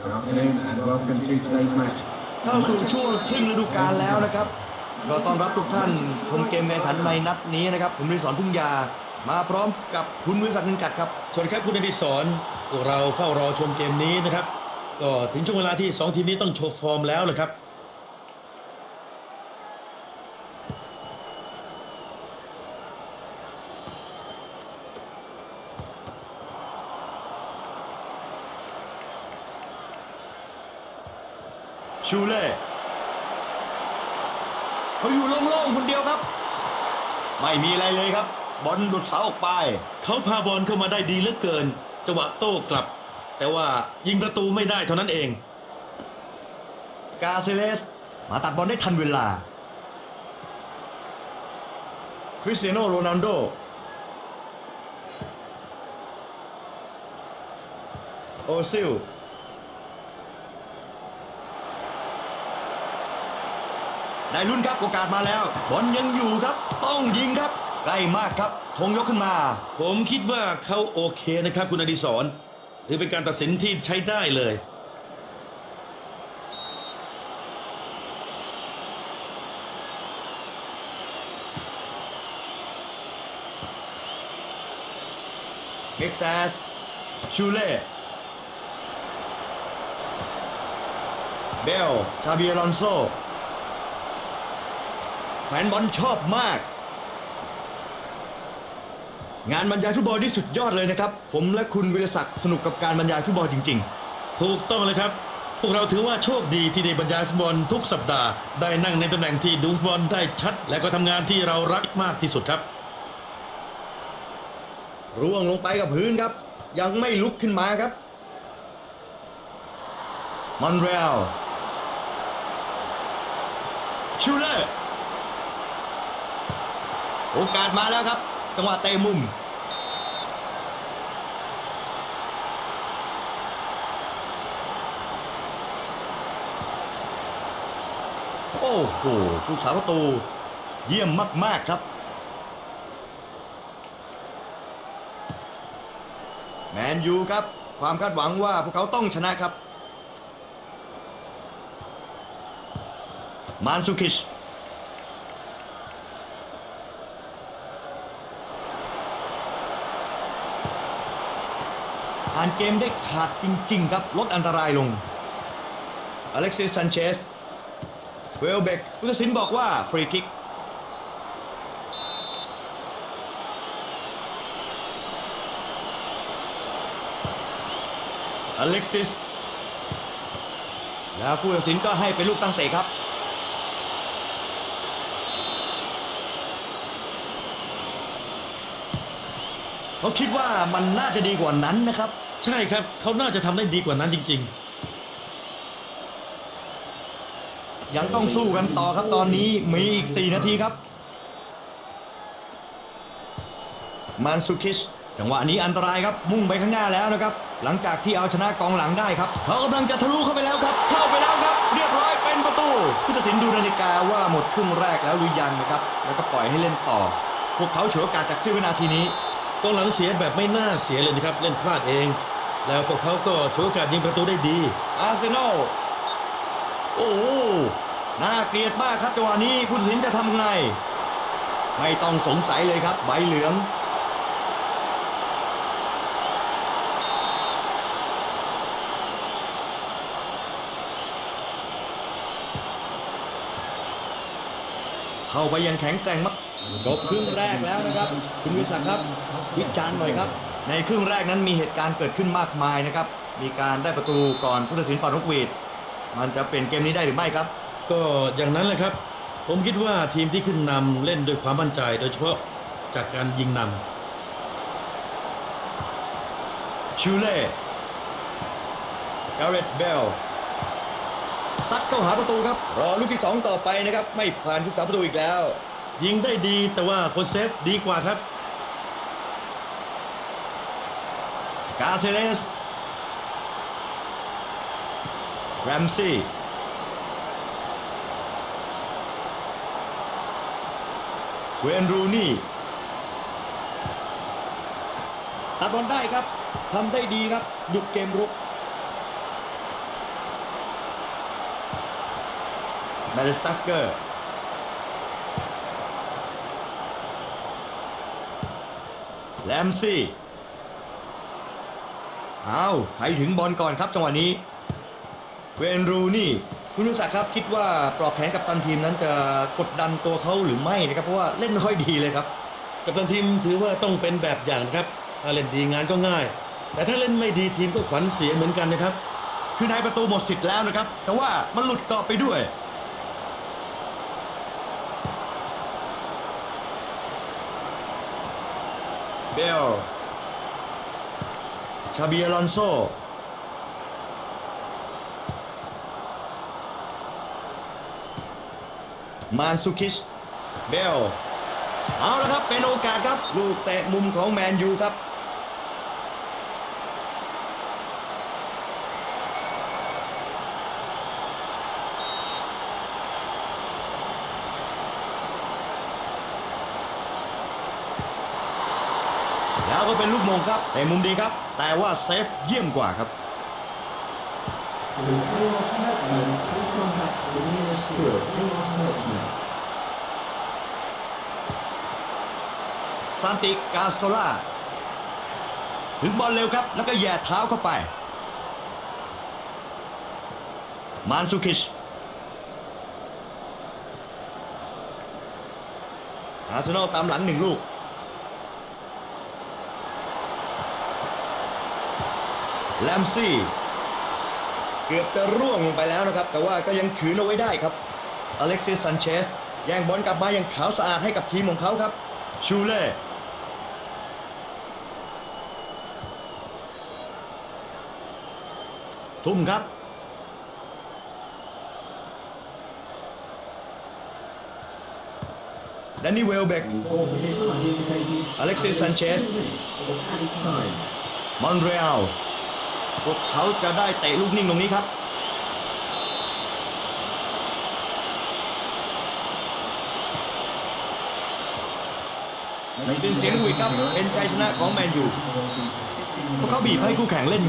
เข้าสู่ช่วงครึ่งฤดูกาลแล้วนะครับ ก็ต้อนรับทุกท่านชมเกมในถันในนัดนี้นะครับ ผมริสอนพุ่งยา มาพร้อมกับคุณวิศักดิ์เงินกัดครับ สวัสดีครับคุณอดิศรเราเฝ้ารอชมเกมนี้นะครับ ก็ถึงช่วงเวลาที่ 2 ทีมนี้ต้องโชว์ฟอร์มแล้วนะครับ ชูเล่เขาอยู่โล่งๆคนเดียวครับ ไม่มีอะไรเลยครับ บอลหลุดเสาออกไป เขาพาบอลเข้ามาได้ดีเหลือเกิน จังหวะโต้กลับ แต่ว่ายิงประตูไม่ได้เท่านั้นเอง กาเซเลส มาตัดบอลได้ทันเวลา คริสเตียโนโรนัลโดโอซิล ได้ลุ้นครับโอกาสมาแล้ว บอลยังอยู่ครับ ต้องยิงครับใกล้มากครับธงยกขึ้นมา ผมคิดว่าเขาโอเคนะครับ คุณอดิศรถือเป็นการตัดสินที่ใช้ได้เลยเม็กซัสชูเล่เบลชาเบียลอนโซ แฟนบอลชอบมาก งานบรรยายฟุตบอลที่สุดยอดเลยนะครับ ผมและคุณวิรศักดิ์สนุกกับการบรรยายฟุตบอลจริงถูกต้องเลยครับ พวกเราถือว่าโชคดีที่ได้บรรยายฟุตบอลทุกสัปดาห์ ได้นั่งในตำแหน่งที่ดูฟุตบอลได้ชัด และก็ทำงานที่เรารักมากที่สุดครับๆร่วงลงไปกับพื้นครับ ยังไม่ลุกขึ้นมาครับมอนเรลชูเลอร์ โอกาสมาแล้วครับ จังหวะเตะมุม โอ้โหผู้สาประตู เยี่ยมมาก ๆ ครับ แมนยูครับ ความคาดหวังว่าพวกเขาต้องชนะครับ มานซูคิช อ่านเกมได้ขาดจริง ๆ ครับ ลดอันตรายลง อเล็กซิสซันเชส เวลเบกผู้ตัดสินบอกว่า ฟรีคิกอเล็กซิส แล้วผู้ตัดสินก็ให้เป็นลูกตั้งเตะครับเขาคิดว่ามันน่าจะดีกว่านั้นนะครับ ใช่ครับเขาน่าจะทำได้ดีกว่านั้นจริง ยังต้องสู้กันต่อครับตอนนี้มีอีก 4 นาทีครับ มันสุคิชจังหวะนี้อันตรายครับมุ่งไปข้างหน้าแล้วนะครับ หลังจากที่เอาชนะกองหลังได้ครับ เขากำลังจะทะลุเข้าไปแล้วครับ เข้าไปแล้วครับ เรียบร้อยเป็นประตูผู้ตัดสินดูนาฬิกาว่าหมดครึ่งแรกแล้วหรือยังนะครับ แล้วก็ปล่อยให้เล่นต่อ พวกเขาฉวยโอกาสจากเสี้ยววินาทีนี้ ๆกองหลังเสียแบบไม่น่าเสียเลยนะครับเล่นพลาดเอง แล้วพวกเขาก็ฉวยโอกาสยิงประตูได้ดี อาร์เซนอล โอ้โหน่าเกลียดมากครับจังหวะนี้ผู้ตัดสินจะทำไง ไม่ต้องสงสัยเลยครับ ใบเหลือง เข้าไปยังแข็งแกร่งมากจบครึ่งแรกแล้วนะครับ คุณวิศักดิ์ครับ วิจารณ์หน่อยครับ ในครึ่งแรกนั้นมีเหตุการณ์เกิดขึ้นมากมายนะครับ มีการได้ประตูก่อนผู้ตัดสินเป่านกหวีด มันจะเปลี่ยนเกมนี้ได้หรือไม่ครับ ก็อย่างนั้นแหละครับ ผมคิดว่าทีมที่ขึ้นนำเล่นด้วยความมั่นใจ โดยเฉพาะจากการยิงนำชูเล่การเรตเบลซัดเข้าหาประตูครับ รอลูกที่ 2 ต่อไปนะครับ ไม่ผ่านผู้สาประตูอีกแล้ว ยิงได้ดีแต่ว่าคนเซฟดีกว่าครับ Cáceres. Ramsey. Wayne Rooney. ตัดบอลได้ครับทำได้ดีครับหยุดเกมรุกมาเลสักเกอร์แลมซี่ อาใครถึงบอลก่อนครับจังหวะนี้เวนรูนี่คุณนุศักดิ์ครับคิดว่าปลอกแขนกับตันทีมนั้นจะกดดันตัวเขาหรือไม่นะครับเพราะว่าเล่นไม่ค่อยดีเลยครับ กัปตันทีมถือว่าต้องเป็นแบบอย่างนะครับถ้าเล่นดีงานก็ง่าย แต่ถ้าเล่นไม่ดีทีมก็ขวัญเสียเหมือนกันนะครับ คือนายประตูหมดสิทธิ์แล้วนะครับ แต่ว่ามันหลุดกรอบไปด้วยเบล ชาบียลอนโซมานซูคิชเบลเอาละครับ เป็นโอกาสครับ ลูกเตะมุมของแมนยูครับ แล้วก็เป็นลูกมงครับ แต่มุมดีครับ แต่ว่าเซฟเยี่ยมกว่าครับซานติกาโซล่าถึงบอลเร็วครับ แล้วก็แย่เท้าเข้าไป มานซูคิชอาร์เซนอลตามหลังหนึ่งลูก แลมซี่เกือบจะร่วงลงไปแล้วนะครับ แต่ว่าก็ยังขืนเอาไว้ได้ครับอเล็กซิสซันเชสแย่งบอลกลับมาอย่างขาวสะอาดให้กับทีมของเขาครับ ชูเล่ทุ่มครับ แดนนี่เวลเบก Alexis Sanchez. Time. มอนเรียล พวกเขาจะได้เตะลูกนิ่งตรงนี้ครับ เป็นเสียงหวีดครับ เป็นชัยชนะของแมนยู พวกเขาบีบให้คู่แข่งเล่น